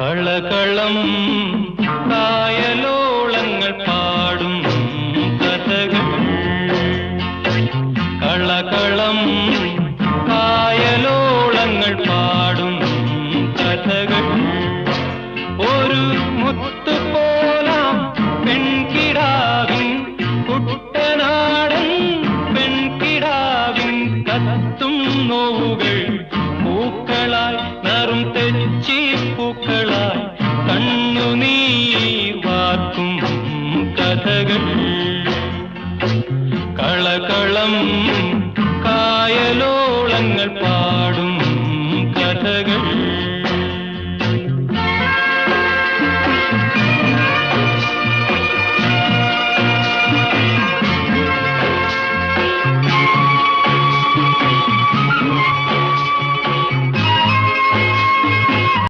കളകളം കായലോളങ്ങൾ പാടും കഥകൾ. കളകളം കായലോളങ്ങൾ പാടും കഥകൾ. ഒരു പെൺകിടാവിൻ കുട്ടനാടൻ പെൺകിടാവിൻ നോവുകൾ. നറും ചീപ്പുകളായി കണ്ണുനീർ വാക്കും കഥകൾ. കളകളം